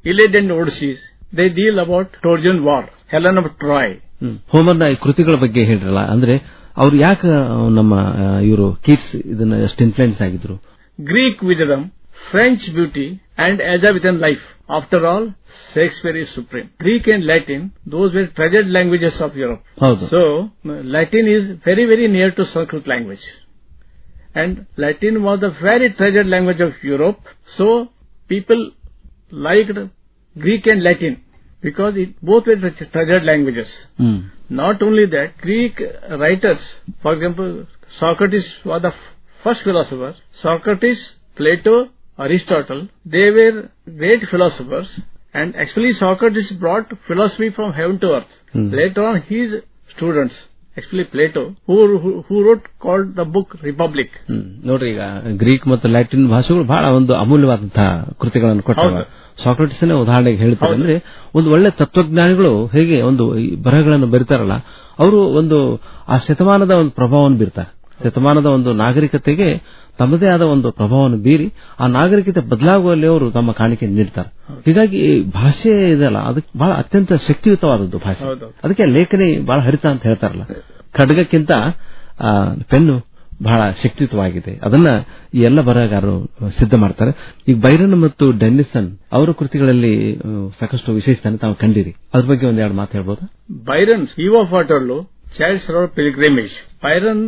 Iliad and Odyssey they deal about Trojan war Helen of Troy hmm. ಹೋಮರ್ನ ಕೃತಿಗಳ ಬಗ್ಗೆ ಹೇಳಿರಲ್ಲ ಅಂದ್ರೆ ಅವರು ಯಾಕೆ ನಮ್ಮ ಇವರು ಕಿಡ್ಸ್ ಇದನ್ನ ಎಷ್ಟು ಇನ್ಫ್ಲೂಯೆನ್ಸ್ ಆಗಿದ್ರು? Greek wisdom French beauty and as a life after all sakes very supreme Greek and Latin those very treasured languages of Europe so Latin is very very near to Sanskrit language and Latin was the very treasured language of Europe so people liked Greek and Latin because it both were tre- treasured languages. Hmm Not only that, Greek writers, for example, Socrates was the f- first philosopher. Socrates, Plato, Aristotle, they were great philosophers. And actually Socrates brought philosophy from heaven to earth. Hmm. Later on, his students, actually Plato, who who, who wrote called Republic book Republic. ನೋಡ್ರಿ ಈಗ Greek ಮತ್ತು Latin ಭಾಷೆಗಳು ಬಹಳ ಒಂದು ಅಮೂಲ್ಯವಾದಂತಹ ಕೃತಿಗಳನ್ನು ಕೊಟ್ಟವ Socrates ಸಾಕ್ರೆಟಿಸ್ನ ಉದಾಹರಣೆಗೆ ಹೇಳ್ತಾರೆ. ಅಂದ್ರೆ ಒಂದು ಒಳ್ಳೆ ತತ್ವಜ್ಞಾನಿಗಳು ಹೇಗೆ ಒಂದು ಈ ಬರಹಗಳನ್ನು ಬರೀತಾರಲ್ಲ ಅವರು ಒಂದು ಆ ಶತಮಾನದ ಒಂದು ಪ್ರಭಾವವನ್ನು ಬೀರ್ತಾರೆ ಶತಮಾನದ ಒಂದು ನಾಗರಿಕತೆಗೆ ತಮ್ಮದೇ ಆದ ಒಂದು ಪ್ರಭಾವವನ್ನು ಬೀರಿ ಆ ನಾಗರಿಕತೆ ಬದಲಾಗುವಲ್ಲಿ ಅವರು ತಮ್ಮ ಕಾಣಿಕೆ ನೀಡ್ತಾರೆ. ಹೀಗಾಗಿ ಭಾಷೆ ಇದೆಯಲ್ಲ ಅದಕ್ಕೆ ಬಹಳ ಅತ್ಯಂತ ಶಕ್ತಿಯುತವಾದದ್ದು ಭಾಷೆ. ಅದಕ್ಕೆ ಲೇಖನಿ ಬಹಳ ಹರಿತ ಅಂತ ಹೇಳ್ತಾರಲ್ಲ. ಖಡ್ಗಕ್ಕಿಂತ ಪೆನ್ನು ಬಹಳ ಶಕ್ತಿಯುತವಾಗಿದೆ. ಅದನ್ನ ಈ ಎಲ್ಲ ಬರಹಗಾರರು ಸಿದ್ಧ ಮಾಡ್ತಾರೆ. ಈಗ ಬೈರನ್ ಮತ್ತು ಡೆನ್ನಿಸನ್ ಅವರ ಕೃತಿಗಳಲ್ಲಿ ಸಾಕಷ್ಟು ವಿಶೇಷತೆ ತಾವು ಕಂಡಿರಿ. ಅದ್ರ ಬಗ್ಗೆ ಒಂದೆರಡು ಮಾತು ಹೇಳ್ಬೋದು? Byron Eve of Waterloo Road Byron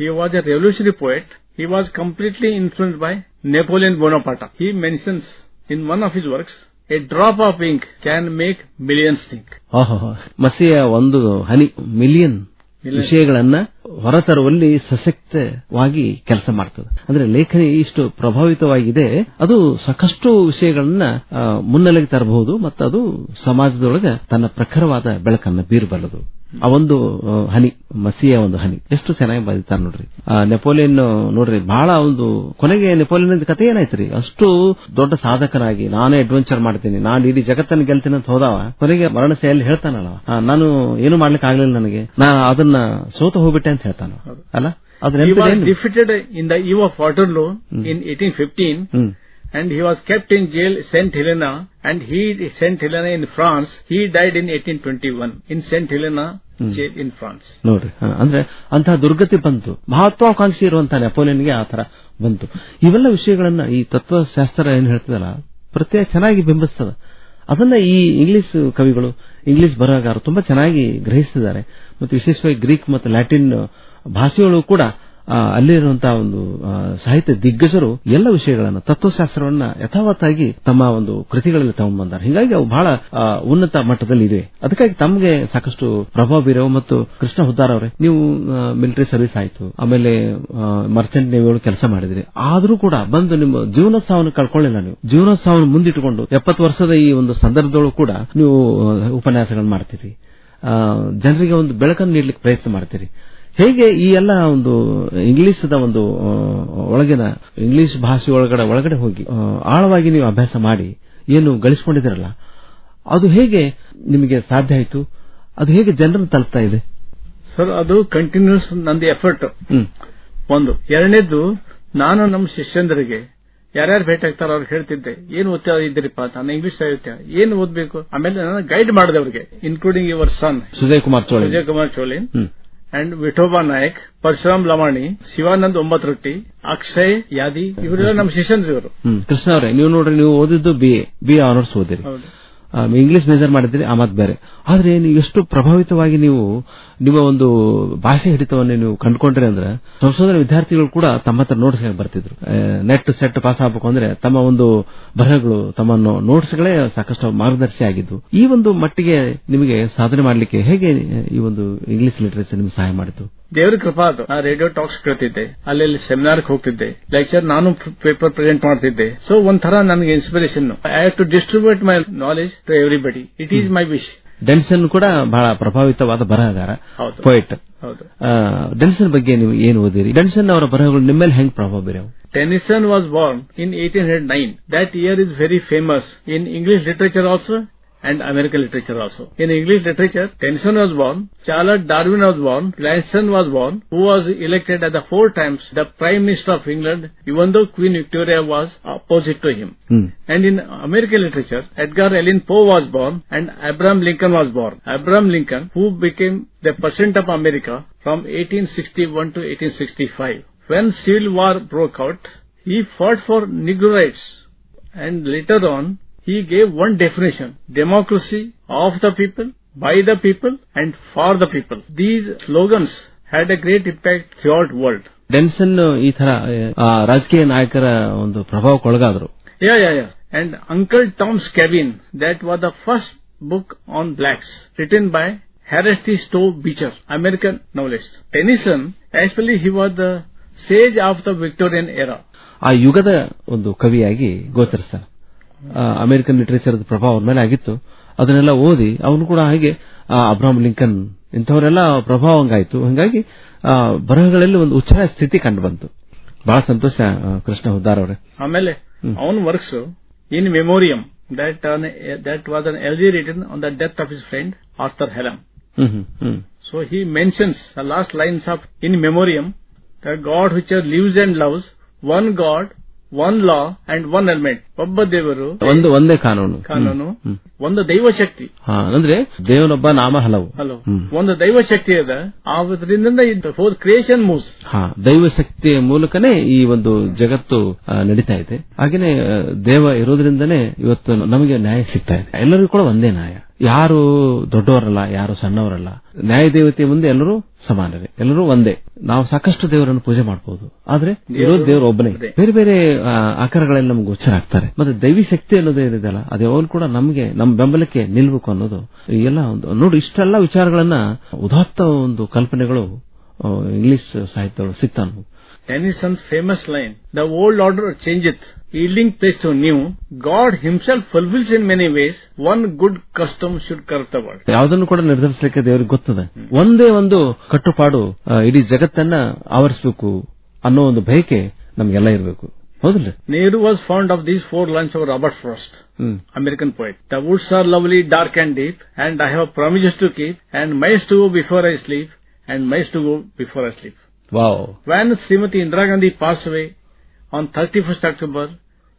he was a revolutionary poet. He was completely influenced by Napoleon Bonaparte. He mentions in one of his works, a drop of ink can make millions think. ಓಹೋ ಮಸಿಯ ಒಂದು ಹನಿ million ವಿಷಯಗಳನ್ನ ಹೊರತರುವಲ್ಲಿ ಸಶಕ್ತವಾಗಿ ಕೆಲಸ ಮಾಡ್ತದೆ. ಅಂದ್ರೆ ಲೇಖನಿ ಇಷ್ಟು ಪ್ರಭಾವಿತವಾಗಿದೆ, ಅದು ಸಾಕಷ್ಟು ವಿಷಯಗಳನ್ನ ಮುನ್ನೆಲೆಗೆ ತರಬಹುದು, ಮತ್ತು ಅದು ಸಮಾಜದೊಳಗೆ ತನ್ನ ಪ್ರಖರವಾದ ಬೆಳಕನ್ನು ಬೀರಬಲ್ಲದು. ಆ ಒಂದು ಹನಿ, ಮಸಿಯ ಒಂದು ಹನಿ. ಎಷ್ಟು ಚೆನ್ನಾಗಿ ಬರೀತಾರೆ ನೋಡ್ರಿ. ನೆಪೋಲಿಯನ್, ನೋಡ್ರಿ ಬಹಳ ಒಂದು ಕೊನೆಗೆ ನೆಪೋಲಿಯನ್ ಕಥೆ ಏನಾಯ್ತ್ರಿ ಅಷ್ಟು ದೊಡ್ಡ ಸಾಧಕನಾಗಿ, ನಾನೇ ಅಡ್ವೆಂಚರ್ ಮಾಡ್ತೀನಿ, ನಾನು ಇಡೀ ಜಗತ್ತನ್ನು ಗೆಲ್ತೀನಿ ಅಂತ ಹೋದವ, ಕೊನೆಗೆ ಮರಣ ಶೈಲಿ ಹೇಳ್ತಾನಲ್ಲ. ನಾನು ಏನು ಮಾಡ್ಲಿಕ್ಕೆ ಆಗ್ಲಿಲ್ಲ ನನಗೆ. ನಾ ಅದನ್ನ ಸೋತ ಹೋಗ್ಬಿಟ್ಟೆ ಅಂತ ಹೇಳ್ತಾನ? ಅಲ್ಲ? Defeated in the you of Waterloo in eighteen fifteen and he was kept in jail Saint Helena and he Saint Helena in France he died in eighteen twenty one in Saint Helena jail in France ನೋಡ್ರಿ ಅಂದ್ರೆ ಅಂತಹ ದುರ್ಗತಿ ಬಂತು. ಮಹತ್ವಾಕಾಂಕ್ಷಿ ಇರುವಂತಹ ನೆಪೋಲಿಯನ್ಗೆ ಆ ತರ ಬಂತು. ಇವೆಲ್ಲ ವಿಷಯಗಳನ್ನ ಈ ತತ್ವಶಾಸ್ತ್ರ ಏನ್ ಹೇಳ್ತದಲ್ಲ ಪ್ರತ್ಯ ಚೆನ್ನಾಗಿ ಬಿಂಬಿಸ್ತದೆ ಅದನ್ನ ಈ ಇಂಗ್ಲಿಷ್ ಕವಿಗಳು, ಇಂಗ್ಲಿಷ್ ಬರಹಗಾರರು ತುಂಬಾ ಚೆನ್ನಾಗಿ ಗ್ರಹಿಸಿದ್ದಾರೆ ಮತ್ತು ವಿಶೇಷವಾಗಿ ಗ್ರೀಕ್ ಮತ್ತು ಲ್ಯಾಟಿನ್ ಭಾಷೆಗಳು ಕೂಡ ಆ, ಅಲ್ಲಿರುವಂತಹ ಒಂದು ಸಾಹಿತ್ಯ ದಿಗ್ಗಜರು ಎಲ್ಲ ವಿಷಯಗಳನ್ನು ತತ್ವಶಾಸ್ತ್ರವನ್ನ ಯಥಾವತ್ತಾಗಿ ತಮ್ಮ ಒಂದು ಕೃತಿಗಳಲ್ಲಿ ತಗೊಂಡ್ಬಂದಾರೆ ಹೀಗಾಗಿ ಅವು ಬಹಳ ಉನ್ನತ ಮಟ್ಟದಲ್ಲಿ ಇದೆ ಅದಕ್ಕಾಗಿ ತಮಗೆ ಸಾಕಷ್ಟು ಪ್ರಭಾವ ಬೀರವು ಮತ್ತು ಕೃಷ್ಣ ಹುದ್ದಾರ್ ಅವರೇ ನೀವು ಮಿಲಿಟರಿ ಸರ್ವಿಸ್ ಆಯಿತು. ಆಮೇಲೆ ಮರ್ಚೆಂಟ್ ನೇವಿಗಳು ಕೆಲಸ ಮಾಡಿದ್ರಿ. ಆದರೂ ಕೂಡ ಬಂದು ನಿಮ್ಮ ಜೀವನೋತ್ಸವವನ್ನು ಕಳ್ಕೊಳ್ಳಿಲ್ಲ ನೀವು. ಜೀವನೋತ್ಸವವನ್ನು ಮುಂದಿಟ್ಟುಕೊಂಡು ಎಪ್ಪತ್ತು ವರ್ಷದ ಈ ಒಂದು ಸಂದರ್ಭದೊಳಗೂ ಕೂಡ ನೀವು ಉಪನ್ಯಾಸಗಳನ್ನು ಮಾಡ್ತೀರಿ. ಜನರಿಗೆ ಒಂದು ಬೆಳಕನ್ನು ನೀಡಲಿಕ್ಕೆ ಪ್ರಯತ್ನ ಮಾಡ್ತೀರಿ. ಹೇಗೆ ಈ ಎಲ್ಲ ಒಂದು ಇಂಗ್ಲಿಷದ ಒಂದು ಒಳಗಿನ ಇಂಗ್ಲಿಷ್ ಭಾಷೆ ಒಳಗಡೆ ಒಳಗಡೆ ಹೋಗಿ ಆಳವಾಗಿ ನೀವು ಅಭ್ಯಾಸ ಮಾಡಿ ಏನು ಗಳಿಸಿಕೊಂಡಿದ್ದೀರಲ್ಲ ಅದು ಹೇಗೆ ನಿಮಗೆ ಸಾಧ್ಯ ಆಯಿತು? ಅದು ಹೇಗೆ ಜನರನ್ನು ತಲುಪ್ತಾ ಇದೆ? ಸರ್ ಅದು ಕಂಟಿನ್ಯೂಸ್ ನಂದು ಎಫರ್ಟ್ ಒಂದು. ಎರಡನೇದು ನಾನು ನಮ್ಮ ಶಿಷ್ಯಂದರಿಗೆ ಯಾರ್ಯಾರು ಭೇಟಿ ಆಗ್ತಾರೋ ಅವ್ರಿಗೆ ಹೇಳ್ತಿದ್ದೆ ಏನ್ ಓದ್ತಾ ಇದ್ದೀರಿಪ್ಪ? ನಾನು ಇಂಗ್ಲಿಷ್ ಸಾಹಿತ್ಯ. ಏನ್ ಓದ್ಬೇಕು? ಆಮೇಲೆ ನಾನು ಗೈಡ್ ಮಾಡಿದೆ ಅವ್ರಿಗೆ including your son Sujay Kumar Choli Sujay Kumar hmm. And Vithoba Nayak Parashuram Lamani Shivanand ಒಂಬತ್ತು ರೊಟ್ಟಿ ಅಕ್ಷಯ್ ಯಾದಿ ಇವರೆಲ್ಲ ನಮ್ಮ ಶಿಷ್ಯಂದ್ರಿ ಇವರು ಕೃಷ್ಣ ಅವರೇ ನೀವು ನೋಡ್ರಿ ನೀವು ಓದಿದ್ದು ಬಿ ಎ ಬಿ ಆನರ್ಸ್ ಓದಿರಿ. ಇಂಗ್ಲಿಷ್ ಮೇಜರ್ ಮಾಡಿದ್ರೆ ಆ ಮಾತು ಬೇರೆ. ಆದರೆ ನೀವು ಎಷ್ಟು ಪ್ರಭಾವಿತವಾಗಿ ನೀವು ನಿಮ್ಮ ಒಂದು ಭಾಷೆ ಹಿಡಿತವನ್ನು ನೀವು ಕಂಡುಕೊಂಡ್ರೆ ಅಂದ್ರೆ ಸಂಶೋಧನಾ ವಿದ್ಯಾರ್ಥಿಗಳು ಕೂಡ ತಮ್ಮ ಹತ್ರ ನೋಟ್ಸ್ ಬರ್ತಿದ್ರು. ನೆಟ್ ಸೆಟ್ ಪಾಸ್ ಆಗಬೇಕು ಅಂದ್ರೆ ತಮ್ಮ ಒಂದು ಬರಹಗಳು, ತಮ್ಮ ನೋಟ್ಸ್ಗಳೇ ಸಾಕಷ್ಟು ಮಾರ್ಗದರ್ಶಿ ಆಗಿದ್ದು. ಈ ಒಂದು ಮಟ್ಟಿಗೆ ನಿಮಗೆ ಸಾಧನೆ ಮಾಡಲಿಕ್ಕೆ ಹೇಗೆ ಈ ಒಂದು ಇಂಗ್ಲಿಷ್ ಲಿಟರೇಚರ್ ನಿಮ್ಗೆ ಸಹಾಯ ಮಾಡಿತು? ದೇವ್ರ ಕೃಪಾ ಅದು. ನಾ ರೇಡಿಯೋ ಟಾಕ್ಸ್ ಕೇಳ್ತಿದ್ದೆ. ಅಲ್ಲಿ ಸೆಮಿನಾರ್ ಹೋಗ್ತಿದ್ದೆ. ಲೆಕ್ಚರ್ ನಾನು ಪೇಪರ್ ಪ್ರೆಸೆಂಟ್ ಮಾಡ್ತಿದ್ದೆ. ಸೊ ಒಂಥರ ನನಗೆ inspiration I have to distribute my knowledge to everybody it is my wish Tennyson ಕೂಡ ಬಹಳ ಪ್ರಭಾವಿತವಾದ ಬರಹಗಾರ ಪೊಯಿಟ್ ಹೌದು. ಡೆನ್ಸನ್ ಬಗ್ಗೆ ನೀವು ಏನು ಓದಿರಿ? ಡೆನ್ಸನ್ ಅವರ ಬರಹಗಳು ನಿಮ್ಮೇಲೆ ಹೆಂಗ್ ಪ್ರಭಾವ ಬೀರವು Tennyson in born hundred 1809. That year is very famous in English literature also. And American literature also. In English literature, Tennyson was born, Charles Darwin was born, Gladstone was born, who was elected as the four times the Prime Minister of England, even though Queen Victoria was opposite to him. Hmm And in American literature, Edgar Allan Poe was born and Abraham Lincoln was born. Abraham Lincoln, who became the President of America from 1861 to 1865. When Civil War broke out, he fought for Negro rights and later on he gave one definition democracy of the people by the people and for the people these slogans had a great impact throughout world Tennyson ಈ ತರ ರಾಜಕೀಯ ನಾಯಕರ ಒಂದು ಪ್ರಭಾವ yeah yeah yeah and Uncle Tom's Cabin that was the first book on blacks written by Harriet Stowe Beecher American novelist Tennyson actually he was the sage of the Victorian era ಆ ಯುಗದ ಒಂದು ಕವಿಯಾಗಿ ಗೋಚರಿಸ್ತಾರೆ. American literature ಪ್ರಭಾವ ಮೇಲೆ ಆಗಿತ್ತು. ಅದನ್ನೆಲ್ಲ ಓದಿ ಅವನು ಕೂಡ ಹಾಗೆ ಅಬ್ರಾಮ್ ಲಿಂಕನ್ ಇಂಥವರೆಲ್ಲ ಪ್ರಭಾವ ಹಂಗಾಯಿತು. ಹಂಗಾಗಿ ಬರಹಗಳಲ್ಲಿ ಒಂದು ಉತ್ಸಾಹ ಸ್ಥಿತಿ ಕಂಡುಬಂತು ಬಹಳ ಸಂತೋಷ ಕೃಷ್ಣ ಹುದ್ದಾರ್ ಅವರ. ಆಮೇಲೆ ಅವನ್ works In Memoriam that was an elegy written on the death of his friend Arthur Hallam so he mentions the last lines of In Memoriam the God which ever lives and loves one God one law and one element ಒಬ್ಬ ದೇವರು ಒಂದು ಒಂದೇ ಕಾನೂನು. ಕಾನೂನು. ಒಂದು ದೈವ ಶಕ್ತಿ. ಅಂದ್ರೆ ದೇವನೊಬ್ಬ ನಾಮ ಹಲವು. ಹಲವು. ಒಂದು ದೈವ ಶಕ್ತಿ ಅದ ಆದ್ರಿಂದ ಫೋರ್ ಕ್ರಿಯೇಷನ್ ಮೂವ್ಸ್ ದೈವ ಶಕ್ತಿಯ ಮೂಲಕನೇ ಈ ಒಂದು ಜಗತ್ತು ನಡೀತಾ ಇದೆ. ಹಾಗೇನೆ ದೇವ ಇರೋದ್ರಿಂದನೇ ಇವತ್ತು ನಮಗೆ ನ್ಯಾಯ ಸಿಗ್ತಾ ಇದೆ. ಎಲ್ಲರಿಗೂ ಕೂಡ ಒಂದೇ ನ್ಯಾಯ. ಯಾರು ದೊಡ್ಡವರಲ್ಲ ಯಾರು ಸಣ್ಣವರಲ್ಲ ನ್ಯಾಯ ದೇವತೆ ಮುಂದೆ ಎಲ್ಲರೂ ಸಮಾನರೇ. ಎಲ್ಲರೂ ಒಂದೇ. ನಾವು ಸಾಕಷ್ಟು ದೇವರನ್ನು ಪೂಜೆ ಮಾಡಬಹುದು ಆದ್ರೆ ಇರೋ ದೇವರು ಒಬ್ಬನೇ. ಬೇರೆ ಬೇರೆ ಆಕಾರಗಳಲ್ಲಿ ನಮ್ಗೆ ಗೋಚರ ಆಗ್ತಾರೆ ಮತ್ತೆ ದೈವಿ ಶಕ್ತಿ ಅನ್ನೋದೇ ಇದೆಯಲ್ಲ ಅದು ಯಾವಾಗಲೂ ಕೂಡ ನಮಗೆ ನಮ್ಮ ಬೆಂಬಲಕ್ಕೆ ನಿಲ್ಬೇಕು ಅನ್ನೋದು. ಎಲ್ಲ ಒಂದು ನೋಡಿ ಇಷ್ಟೆಲ್ಲ ವಿಚಾರಗಳನ್ನ ಉದಾತ್ತ ಒಂದು ಕಲ್ಪನೆಗಳು ಇಂಗ್ಲಿಷ್ ಸಾಹಿತ್ಯ ಸಿಗ್ತಾ Tennyson's famous line the old order changeth yielding place to new, God himself fulfills in many ways, one good custom should corrupt the world. ಯಾವುದನ್ನು ಕೂಡ ನಿರ್ಧರಿಸಲಿಕ್ಕೆ ದೇವರಿಗೆ ಗೊತ್ತದೆ. ಒಂದೇ ಒಂದು ಕಟ್ಟುಪಾಡು ಇಡೀ ಜಗತ್ತನ್ನ ಆವರಿಸಬೇಕು ಅನ್ನೋ ಒಂದು ಬಯಕೆ ನಮಗೆಲ್ಲ ಇರಬೇಕು. Nehru was fond of these four lines of Robert Frost, mm. American poet. The woods are lovely, dark and deep, and I have promises to keep, and mice to go before I sleep, and mice to go before I sleep. Wow. When Srimati Indira Gandhi passed away on 31st October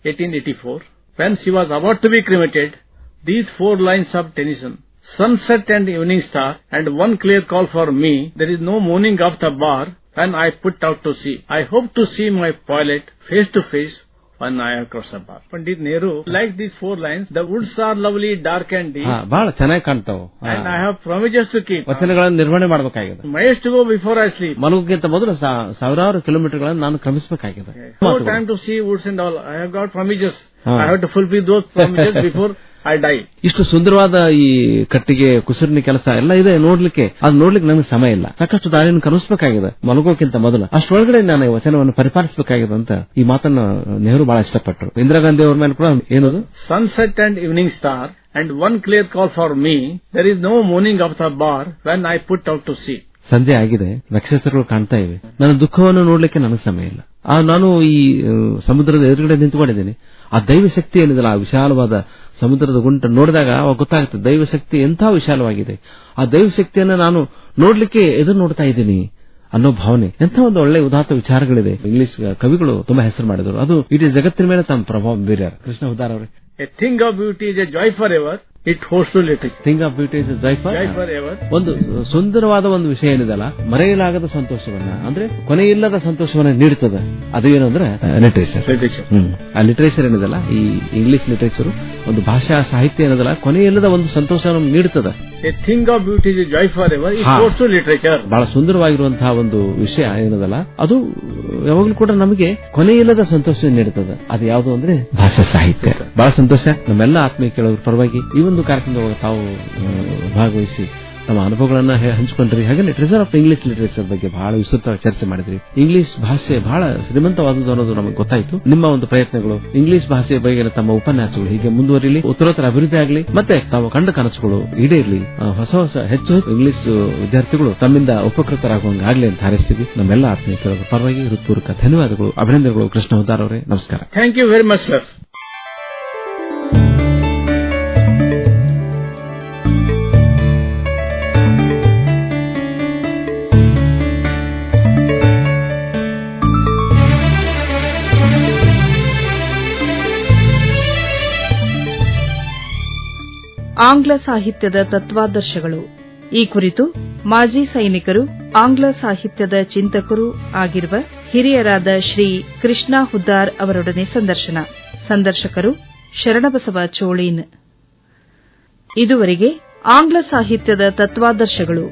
1884, when she was about to be cremated, these four lines of Tennyson, sunset and evening star, and one clear call for me, there is no morning of the bar, when I put out to sea. I hope to see my pilot face to face when I have crossed the bar. Pandit Nehru like these four lines, the woods are lovely, dark and deep, Ah, ಬಹಳ ಚೆನ್ನಾಗಿ ಕಾಣ್ತಾವ and I have promises to keep. ವಚನಗಳನ್ನು ನಿರ್ವಹಣೆ ಮಾಡಬೇಕಾಗಿದೆ Miles to go before I sleep. ಮಲಗೋಕ್ಕಿಂತ ಮೊದಲು ಸಾವಿರಾರು ಕಿಲೋಮೀಟರ್ಗಳನ್ನು ನಾನು ಕ್ರಮಿಸಬೇಕಾಗಿದೆ No time to see woods and all. I have got promises. Ah. I have to fulfill those promises before I die ಇಷ್ಟು ಸುಂದರವಾದ ಈ ಕಟ್ಟಿಗೆ ಕುಸಿರಿನ ಕೆಲಸ ಎಲ್ಲ ಇದೆ ನೋಡ್ಲಿಕ್ಕೆ. ಅದು ನೋಡ್ಲಿಕ್ಕೆ ನನಗೆ ಸಮಯ ಇಲ್ಲ. ಸಾಕಷ್ಟು ದಾರಿಯನ್ನು ಕಲಿಸಬೇಕಾಗಿದೆ ಮಲಗೋಕ್ಕಿಂತ ಮೊದಲು. ಅಷ್ಟೊಳಗಡೆ ನಾನು ಈ ವಚನವನ್ನು ಪರಿಪಾಲಿಸಬೇಕಾಗಿದೆ ಅಂತ ಈ ಮಾತನ್ನು ನೆಹರು ಬಹಳ ಇಷ್ಟಪಟ್ಟರು. ಇಂದಿರಾ ಗಾಂಧಿ ಅವರ ಮೇಲೆ ಕೂಡ ಏನದು? Sunset and evening star and one clear call for me there is no moaning of the bar when I put out to sea ಸಂಜೆ ಆಗಿದೆ. ನಕ್ಷತ್ರಗಳು ಕಾಣ್ತಾ ಇವೆ. ನನ್ನ ದುಃಖವನ್ನು ನೋಡ್ಲಿಕ್ಕೆ ನನಗೆ ಸಮಯ ಇಲ್ಲ. ಆ ನಾನು ಈ ಸಮುದ್ರದ ಎದುರುಗಡೆ ನಿಂತುಕೊಂಡಿದ್ದೀನಿ. ಆ ದೈವ ಶಕ್ತಿ ಏನಿದೆಲ್ಲ ಆ ವಿಶಾಲವಾದ ಸಮುದ್ರದ ಗುಂಟ ನೋಡಿದಾಗ ಅವಾಗ ಗೊತ್ತಾಗುತ್ತೆ, ದೈವ ಶಕ್ತಿ ಎಂಥ ವಿಶಾಲವಾಗಿದೆ. ಆ ದೈವ ಶಕ್ತಿಯನ್ನು ನಾನು ನೋಡ್ಲಿಕ್ಕೆ ಎದುರು ನೋಡ್ತಾ ಇದ್ದೀನಿ ಅನ್ನೋ ಭಾವನೆ. ಎಂಥ ಒಂದು ಒಳ್ಳೆ ಉದಾತ್ತ ವಿಚಾರಗಳಿದೆ. ಇಂಗ್ಲಿಷ್ ಕವಿಗಳು ತುಂಬಾ ಹೆಸರು ಮಾಡಿದರು. ಅದು ಇಡೀ ಜಗತ್ತಿನ ಮೇಲೆ ತಮ್ಮ ಪ್ರಭಾವ ಬೀರ್ಯಾರ. ಕೃಷ್ಣ ಉದಾರ ಅವರೇ. Thing of beauty is a joy for forever. It ಹೋಸ್ಟ್ to. Thing of beauty is ಜೈಫರ್ ಫಾರ್ forever. ಒಂದು ಸುಂದರವಾದ ಒಂದು ವಿಷಯ ಏನಿದಲ್ಲ ಮರೆಯಲಾಗದ ಸಂತೋಷವನ್ನ ಅಂದ್ರೆ ಕೊನೆಯಿಲ್ಲದ ಸಂತೋಷವನ್ನ ನೀಡುತ್ತದೆ ಅದು ಏನು ಅಂದ್ರೆ ಲಿಟ್ರೇಚರ್ ಲಿಟ್ರೇಚರ್ ಆ ಲಿಟ್ರೇಚರ್ ಏನಿದೆಲ್ಲ ಈ ಇಂಗ್ಲಿಷ್ ಲಿಟ್ರೇಚರ್ ಒಂದು ಭಾಷಾ ಸಾಹಿತ್ಯ ಏನದಲ್ಲ ಕೊನೆಯಿಲ್ಲದ ಒಂದು ಸಂತೋಷವನ್ನು ನೀಡುತ್ತದೆ thing of beauty is forever holds ಬಹಳ ಸುಂದರವಾಗಿರುವಂತಹ ಒಂದು ವಿಷಯ ಏನದಲ್ಲ ಅದು ಯಾವಾಗಲೂ ಕೂಡ ನಮಗೆ ಕೊನೆಯಿಲ್ಲದ ಸಂತೋಷ ನೀಡುತ್ತದೆ. ಅದು ಯಾವುದು ಅಂದ್ರೆ ಭಾಷಾ ಸಾಹಿತ್ಯ. ಬಹಳ ಸಂತೋಷ. ನಮ್ಮೆಲ್ಲ ಆತ್ಮೀಯ ಕೇಳೋದ್ರ ಪರವಾಗಿ ಈ ಒಂದು ಕಾರ್ಯಕ್ರಮದೊಳಗೆ ತಾವು ಭಾಗವಹಿಸಿ ತಮ್ಮ ಅನುಭವಗಳನ್ನ ಹಂಚಿಕೊಂಡ್ರಿ. ಹಾಗೆ ಟ್ರೆಸರ್ ಆಫ್ ಇಂಗ್ಲಿಷ್ ಲಿಟರೇಚರ್ ಬಗ್ಗೆ ಬಹಳ ವಿಸ್ತೃತ ಚರ್ಚೆ ಮಾಡಿದ್ರಿ. ಇಂಗ್ಲಿಷ್ ಭಾಷೆ ಬಹಳ ಶ್ರೀಮಂತವಾದದ್ದು ಅನ್ನೋದು ನಮಗೆ ಗೊತ್ತಾಯ್ತು. ನಿಮ್ಮ ಒಂದು ಪ್ರಯತ್ನಗಳು ಇಂಗ್ಲಿಷ್ ಭಾಷೆಯ ಬಗ್ಗೆ ತಮ್ಮ ಉಪನ್ಯಾಸಗಳು ಹೀಗೆ ಮುಂದುವರಿಲಿ, ಉತ್ತರೋತ್ತರ ಅಭಿವೃದ್ಧಿ ಆಗಲಿ, ಮತ್ತೆ ತಾವು ಕಂಡ ಕನಸುಗಳು ಈಡೇರಲಿ ಹೊಸ ಹೊಸ ಹೆಚ್ಚು ಹೆಚ್ಚು ಇಂಗ್ಲಿಷ್ ವಿದ್ಯಾರ್ಥಿಗಳು ತಮ್ಮಿಂದ ಉಪಕೃತರಾಗುವಂಗೆ ಆಗ್ಲಿ ಅಂತ ಹಾರೈಸ್ತೀವಿ. ನಮ್ಮೆಲ್ಲ ಆತ್ಮೀಯ ಕೇಳೋದ್ರ ಪರವಾಗಿ ಹೃತ್ಪೂರ್ವಕ ಧನ್ಯವಾದಗಳು, ಅಭಿನಂದನೆಗಳು ಕೃಷ್ಣ ಹುದ್ದಾರ್ ಅವರೇ. ನಮಸ್ಕಾರ. Thank you very much sir. ಆಂಗ್ಲ ಸಾಹಿತ್ಯದ ತತ್ವಾದರ್ಶಗಳು. ಈ ಕುರಿತು ಮಾಜಿ ಸೈನಿಕರು, ಆಂಗ್ಲ ಸಾಹಿತ್ಯದ ಚಿಂತಕರು ಆಗಿರುವ ಹಿರಿಯರಾದ ಶ್ರೀ ಕೃಷ್ಣ ಹುದ್ದಾರ್ ಅವರೊಡನೆ ಸಂದರ್ಶನ. ಸಂದರ್ಶಕರು ಶರಣಬಸವ ಚೋಳೀನ್. ಇದುವರೆಗೆ ಆಂಗ್ಲ ಸಾಹಿತ್ಯದ ತತ್ವಾದರ್ಶಗಳು.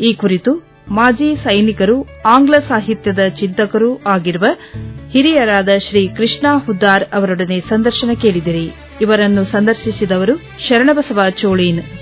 ಈ ಕುರಿತು ಮಾಜಿ ಸೈನಿಕರು, ಆಂಗ್ಲ ಸಾಹಿತ್ಯದ ಚಿಂತಕರೂ ಆಗಿರುವ ಹಿರಿಯರಾದ ಶ್ರೀ ಕೃಷ್ಣ ಹುದ್ದಾರ್ ಅವರೊಡನೆ ಸಂದರ್ಶನ ಕೇಳಿದಿರಿ. ಇವರನ್ನು ಸಂದರ್ಶಿಸಿದವರು ಶರಣಬಸವ ಚೋಳೀನ್.